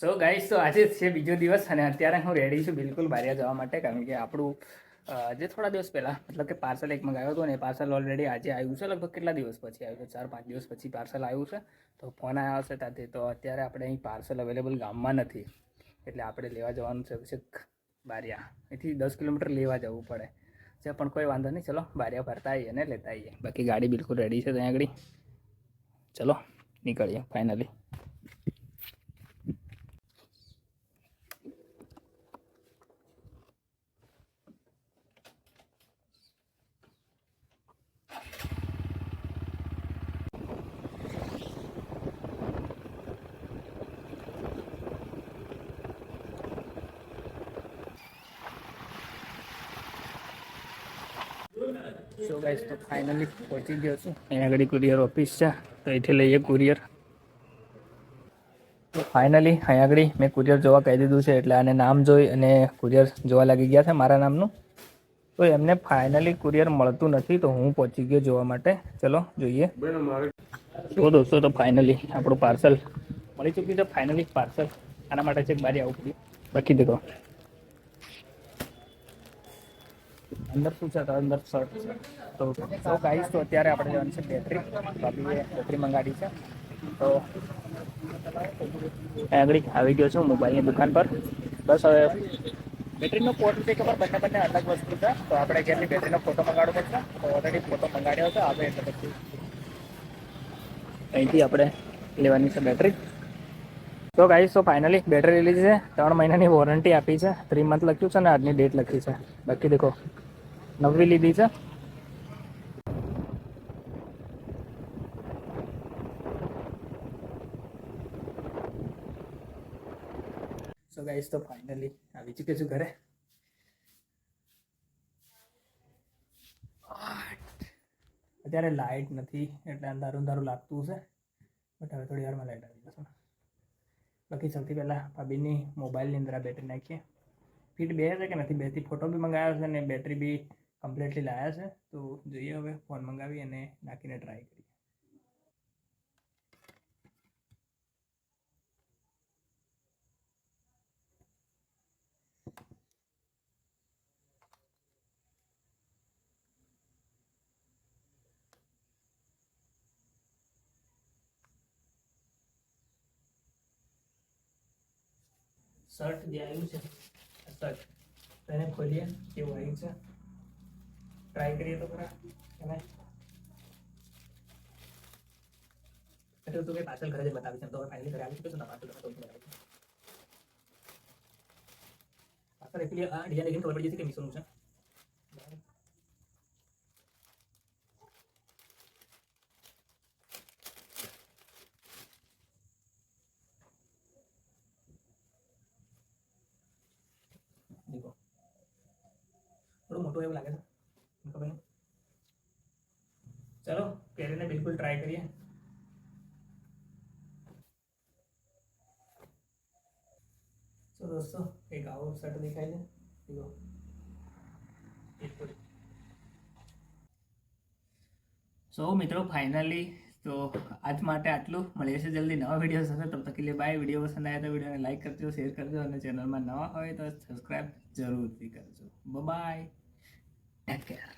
સો guys તો આજે છે બીજો દિવસ અને અત્યારે હું રેડી છું બિલકુલ બારિયા જવા માટે, કારણ કે આપણું જે થોડા દિવસ પહેલાં, મતલબ કે પાર્સલ એક મંગાવ્યો હતો ને પાર્સલ ઓલરેડી આજે આવ્યું છે, લગભગ કેટલા દિવસ પછી આવ્યું છે? ચાર, પાંચ દિવસ પછી પાર્સલ આવ્યું છે. તો ફોન આવ્યો છે ત્યાંથી, તો અત્યારે આપણે અહીં પાર્સલ અવેલેબલ ગામમાં નથી. એટલે આપણે લેવા જવાનું છે છેક બારિયા. અહીંથી દસ કિલોમીટર લેવા જવું પડે. છે પણ કોઈ વાંધો નહીં, ચલો, બારિયા ફરતા આવીએ અને લેતા આવીએ. બાકી ગાડી બિલકુલ રેડી છે ત્યાં આગળ. ચલો, નીકળીએ ફાઇનલી સો ગાઈસ તો ફાઇનલી પહોંચી ગયો છું. અહીંયા આગળ કુરિયર ઓફિસ છે. તો અહીંથી લઈએ કુરિયર ફાઇનલી અહીંયા આગળ મેં કુરિયર જોવા કહી દીધું છે, એટલે આને નામ જોઈ અને કુરિયર જોવા લાગી ગયા છે મારા નામનું. તો એમને ફાઇનલી કુરિયર મળતું નથી, તો હું પહોંચી ગયો જોવા માટે. ચલો, જોઈએ. તો દોસ્તો, તો ફાઇનલી આપણું પાર્સલ મળી ચૂક્યું છે ફાઇનલી પાર્સલ આના માટે છે બારી આવું પડ્યું બાકી દેખો. અંદર શું છે? અંદર શર્ટ છે. તો તો ગાઈસ તો અત્યારે આપણે જવાનું છે બેટરી બાકી બેટરી મંગાવી છે. તો આગળ આવી ગયો છું મોબાઈલની દુકાન પર. બસ હવે બેટરીનો પોર્ટ છે ખબર બંને બંને અલગ વસ્તુ છે. તો આપણે જેટલી બેટરીનો ફોટો મંગાડવો પડશે. તો ઓલરેડી ફોટો મંગાડ્યો છે. આપણે એટલે પછી અહીંથી આપણે લેવાની છે બેટરી તો ગાઈસ તો ફાઇનલી બેટરી લીધી છે. ત્રણ મહિનાની વોરંટી આપી છે. થ્રી મંથ લખ્યું છે ને આજની ડેટ લખી છે. બાકી દેખો. નવી લીધી છે. સો ગાઈસ તો ફાઇનલી આવી ચૂકે છું ઘરે. અત્યારે લાઇટ નથી, એટલે અંધારું અંધારું લાગતું છે બટ હવે થોડી વારમાં લાઇટ આવી જશે. બાકી સૌથી પહેલાં ભાભીની મોબાઈલની અંદર આ બેટરી નાખીએ. ફીટ બે છે કે નથી? બેથી ફોટો બી મંગાવ્યો છે અને બેટરી બી કમ્પ્લીટલી લાવ્યા છે, તો જોઈએ હવે ફોન મંગાવી અને નાખીને ટ્રાય કરીએ. શર્ટ જે આવ્યું છે શર્ટ તેને ખોલીએ, કેવું આવ્યું છે? ટ્રાય કરીએ તો ખરા એને એટલે તું કઈ પાછળ ઘરે જ બતાવી છે તો ફાઇનલી ઘરે આવી ચૂક્યો છું ને પાછળ ઘરે તો બતાવી છે પાછળ એકલી આ ડિઝાઇન દેખીને ખબર પડી જશે કે મીશોનું છે દેખો થોડું નહીં ચલો પહેરીને બિલકુલ ટ્રાય કરીએ. તો દોસ્તો, એક આવો શર્ટ દેખાય છે. દેખો બિલકુલ સો મિત્રો ફાઇનલી તો આજ માટે આટલું. મળીએ છે જલ્દી નવા વીડિયો સાથે. તબ તક લે બાય વીડિયો પસંદ આવ્યા તો વિડીયોને લાઈક કરજો શેર કરજો, અને ચેનલમાં નવા હોય તો સબસ્ક્રાઈબ જરૂરથી કરજો. Bye Edgar.